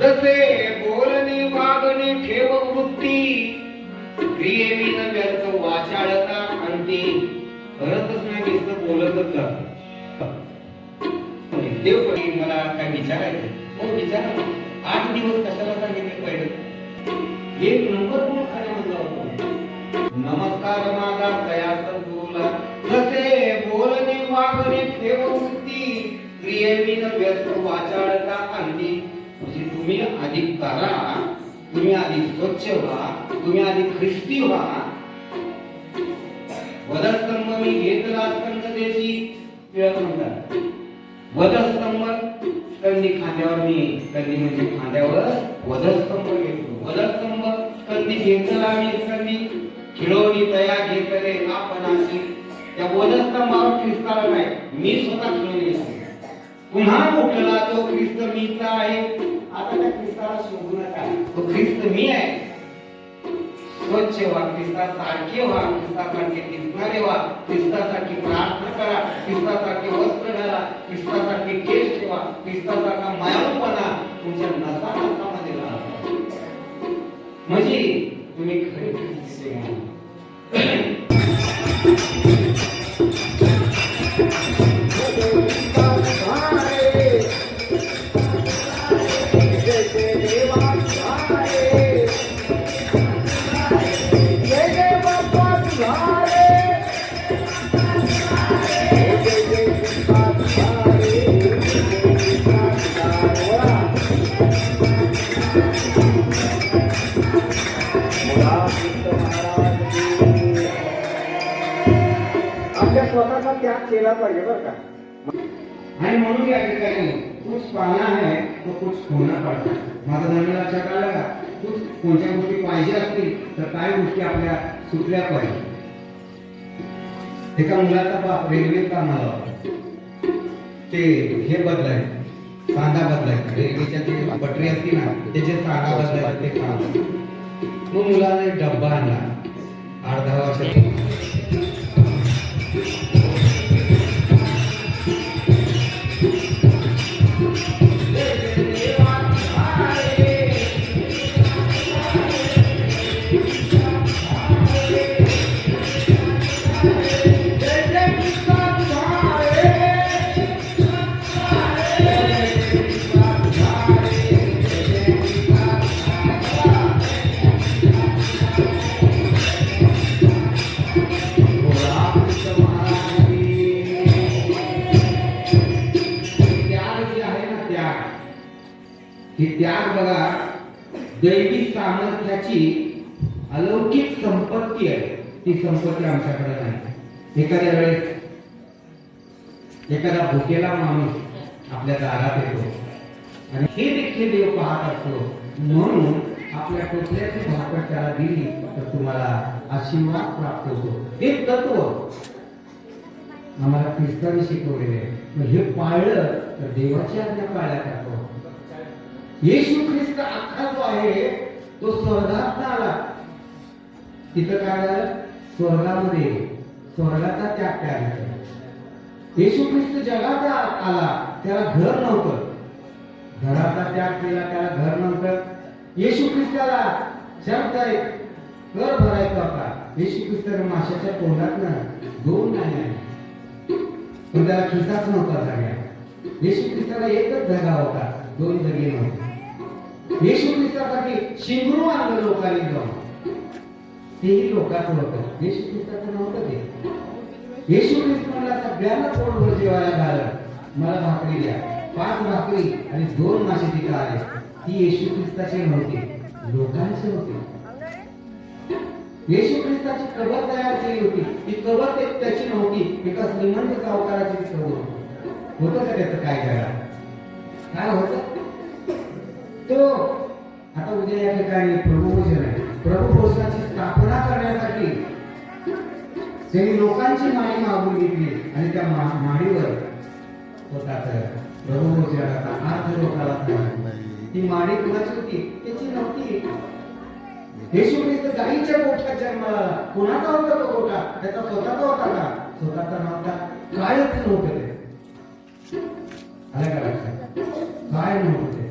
जसे बोलणे वागणे ठेव वृत्ती क्रियेविन व्यर्थ वाचाळता आणती. करतच नाही नुसतं बोलतच जात. देव पडी मला काय विचारायचं हो विचारा आठ दिवस कशाला सांगितले पहिले? एक नंबर कोण खऱ्या म्हणला होता? नमस्कार माझा प्रयास गुरुला जसे बोलणे वागणे ठेव वृत्ती क्रियेविन व्यर्थ वाचाळता आणती. तुम्ही अधिक करा तुम्ही अधिक स्वच्छ व्हा तुम्ही अधिक ख्रिस्ती व्हा. वधस्तंभ मी घेतला स्कंद देशी टिळक म्हणतात. वधस्तंभ स्कंदी खांद्यावर मी स्कंदी म्हणजे खांद्यावर वधस्तंभ घेतो. वधस्तंभ स्कंदी घेतला मी स्कंदी खिळवणी तया घेतले आपण असे त्या वधस्तंभावर ख्रिस्ताला नाही मी स्वतः खिळवणी पुन्हा उठला तो ख्रिस्त मीचा आहे. आपल्याला ख्रिस्ताला शोधू नका. तो ख्रिस्त मी आहे. स्वच्छ व्हा ख्रिस्तासारखे व्हा ख्रिस्तासारखे दिसणारे व्हा ख्रिस्तासाठी प्रार्थना करा ख्रिस्तासारखे वस्त्र घाला ख्रिस्तासारखे केस ठेवा ख्रिस्तासारखा मायाळूपणा तुमच्या नसा नसामध्ये राहा. म्हणजे तुम्ही खरे आपल्या स्वतःचा त्याग केला पाहिजे बरं का. आणि म्हणून या ठिकाणी कुछ पाना है तो कुछ खोना पडता माझा धर्म लक्षात आला का? कुछ कोणत्या गोष्टी पाहिजे असतील तर काय गोष्टी आपल्या सुटल्या पाहिजे. एका मुलाचा बाप रेल्वे कामाला ते हे बदलाय सांधा बदलायचं रेल्वेच्या जे पटरी असते ना त्याचे सांधा बदलायचं ते काम. मग मुलाने डब्बा आणला अर्धा वर्षात ही त्याग बघा दैविक सामर्थ्याची अलौकिक संपत्ती आहे. ती संपत्ती आमच्याकडे नाही. एखाद्या वेळेस एखादा भुकेला माणूस आपल्या दारात येतो. आणि हे देखील देव पाहत असतो. म्हणून आपल्या कुठल्याची भाकर त्याला दिली तर तुम्हाला आशीर्वाद प्राप्त होतो. हे तत्व आम्हाला ख्रिस्ताने शिकवलेले आहे. मग हे पाळलं तर देवाची आज्ञा पाळल्या जातो. येशू ख्रिस्त अख्खा जो आहे तो स्वर्गात आला. तिथं काय झालं? स्वर्गामध्ये स्वर्गाचा त्याग त्याग येशू ख्रिस्त जगात आला. त्याला घर नव्हतं. घराचा त्याग केला त्याला घर नव्हतं. येशू ख्रिस्ताला शब्द आहे कर भरायचा होता येशू ख्रिस्त माशाच्या तोंडात दोन नाही आहे पण त्याला खिसाच नव्हता जागा. येशू ख्रिस्ताला एकच जागा होता. दोन जगे नव्हते. येशू ख्रिस्तासाठी शिंगरू आणलं लोकांनी जाऊन. तेही लोकांचं होतं. येशू ख्रिस्ताचं नव्हतं ते. येशू ख्रिस्त म्हणला सगळ्यांना पोटभर जेवायला घालत मला भाकरी द्या. पाच भाकरी आणि दोन मासे तिथं आले. ती येशू ख्रिस्ताचे नव्हते लोकांचे होते. येशू ख्रिस्ताची कबर तयार केली होती. ती कबर त्याची नव्हती. एका श्रीमंत सावकाराची कबर होती. होतं का त्याचं काय करायला काय होतं? उद्या या ठिकाणी प्रभूभोजन आहे. प्रभूभोजनाची स्थापना करण्यासाठी त्यांनी लोकांची माळी मागून घेतली आणि त्या मा- माळीवर स्वतःच प्रभूभोजनाचा अर्थ लोकाला ती माळी कुणाची होती? त्याची नव्हती. येशू ख्रिस्त गाईच्या गोठ्यात जन्माला आला. कोणाचा होता तो गोठा त्याचा स्वतःचा होता का? स्वतःचा नव्हता. कायच नव्हतं ते. आलं का लक्षात? काय नव्हतं